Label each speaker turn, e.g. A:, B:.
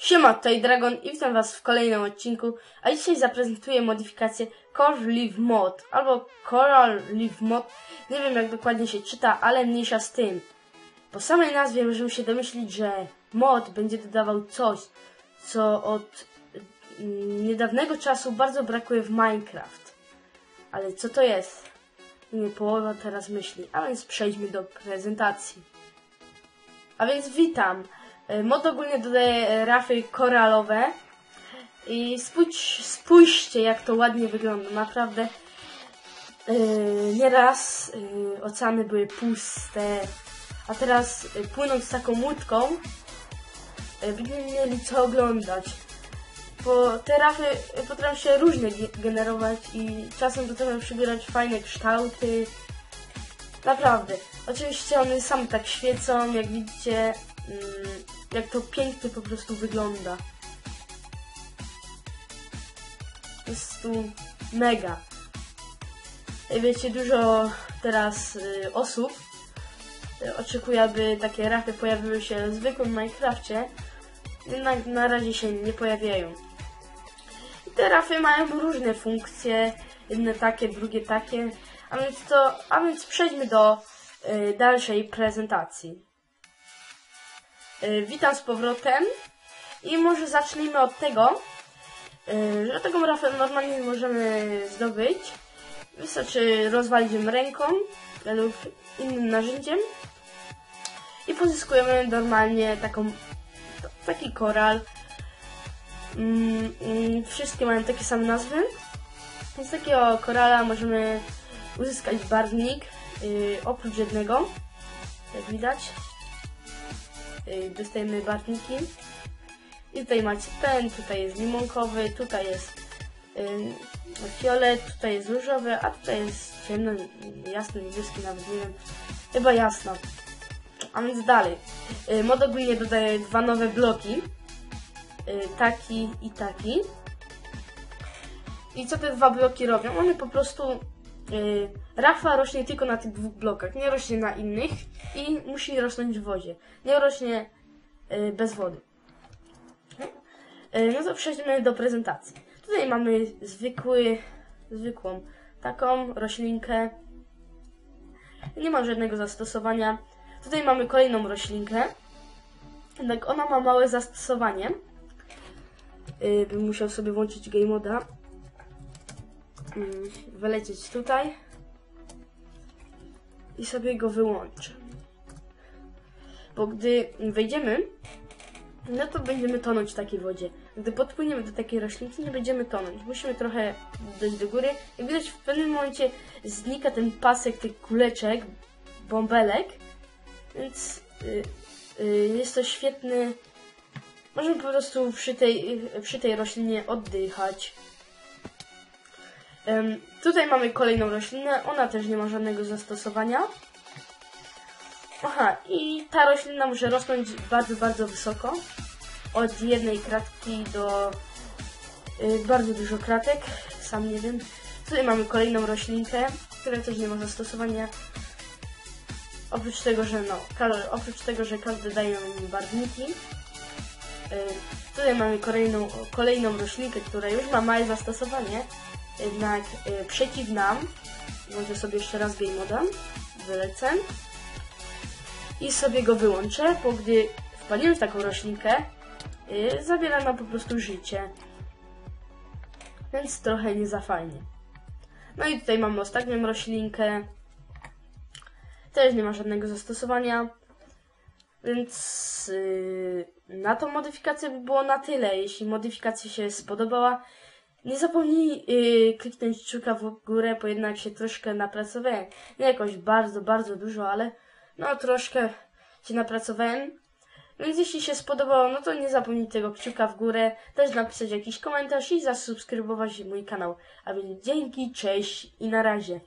A: Siema, tutaj Dragon i witam was w kolejnym odcinku, a dzisiaj zaprezentuję modyfikację Core Leaf Mod, albo Coral Leaf Mod, nie wiem jak dokładnie się czyta, ale mniejsza z tym. Po samej nazwie możemy się domyślić, że mod będzie dodawał coś, co od mm, niedawnego czasu bardzo brakuje w Minecraft. Ale co to jest? Nie połowa teraz myśli, a więc przejdźmy do prezentacji. A więc witam. E, Mod ogólnie dodaje e, rafy koralowe. I spójrz, spójrzcie, jak to ładnie wygląda. Naprawdę. e, Nieraz e, oceany były puste, a teraz e, płynąc taką łódką, e, będziemy mieli co oglądać. Bo te rafy potrafią się różnie ge- generować i czasem potrafią przybierać fajne kształty. Naprawdę. Oczywiście one same tak świecą, jak widzicie, mm, jak to pięknie po prostu wygląda. Jest tu mega. Wiecie, dużo teraz y, osób y, oczekuje, aby takie rafy pojawiły się w zwykłym Minecrafcie. Jednak na razie się nie pojawiają. I te rafy mają różne funkcje, jedne takie, drugie takie. A więc to, a więc przejdźmy do y, dalszej prezentacji. Y, witam z powrotem i może zacznijmy od tego, y, że taką rafę normalnie możemy zdobyć. Wystarczy rozwalić ją ręką lub innym narzędziem i pozyskujemy normalnie taką, taki koral. Mm, mm, wszystkie mają takie same nazwy. Z takiego korala możemy uzyskać barwnik, yy, oprócz jednego, jak widać. Yy, dostajemy barwniki. I tutaj macie ten, tutaj jest limonkowy, tutaj jest yy, fiolet, tutaj jest różowy, a tutaj jest ciemno, jasny, niebieski, nawet nie wiem, chyba jasno. A więc dalej. Yy, mod ogólnie dodaje dwa nowe bloki. Taki i taki. I co te dwa bloki robią? One po prostu rafa rośnie tylko na tych dwóch blokach, nie rośnie na innych i musi rosnąć w wodzie. Nie rośnie yy, bez wody. Yy, no to przejdźmy do prezentacji. Tutaj mamy zwykły, zwykłą taką roślinkę. Nie ma żadnego zastosowania. Tutaj mamy kolejną roślinkę. Jednak ona ma małe zastosowanie. Bym musiał sobie włączyć game moda. Mm, wylecieć tutaj i sobie go wyłączę. Bo gdy wejdziemy, no to będziemy tonąć w takiej wodzie. Gdy podpłyniemy do takiej roślinki, nie będziemy tonąć. Musimy trochę dojść do góry. Jak widać, w pewnym momencie znika ten pasek tych kuleczek, bąbelek, więc y, y, jest to świetny. Możemy po prostu przy tej, przy tej roślinie oddychać. Tutaj mamy kolejną roślinę, ona też nie ma żadnego zastosowania. Aha, i ta roślina może rosnąć bardzo, bardzo wysoko. Od jednej kratki do y, bardzo dużo kratek, sam nie wiem. Tutaj mamy kolejną roślinkę, która też nie ma zastosowania. Oprócz tego, że no, oprócz tego, że każdy daje nam barwniki. Tutaj mamy kolejną, kolejną roślinkę, która już ma małe zastosowanie, jednak y, przeciw nam. Sobie jeszcze raz game moda, wylecę i sobie go wyłączę, bo gdy wpadniemy w taką roślinkę, yy, zabiera nam po prostu życie. Więc trochę nie za fajnie. No i tutaj mamy ostatnią roślinkę. Też nie ma żadnego zastosowania. Więc yy, na tą modyfikację by było na tyle. Jeśli modyfikacja się spodobała, nie zapomnij yy, kliknąć kciuka w górę, bo jednak się troszkę napracowałem. Nie jakoś bardzo, bardzo dużo, ale no troszkę się napracowałem. Więc jeśli się spodobało, no to nie zapomnij tego kciuka w górę, też napisać jakiś komentarz i zasubskrybować mój kanał. A więc dzięki, cześć i na razie.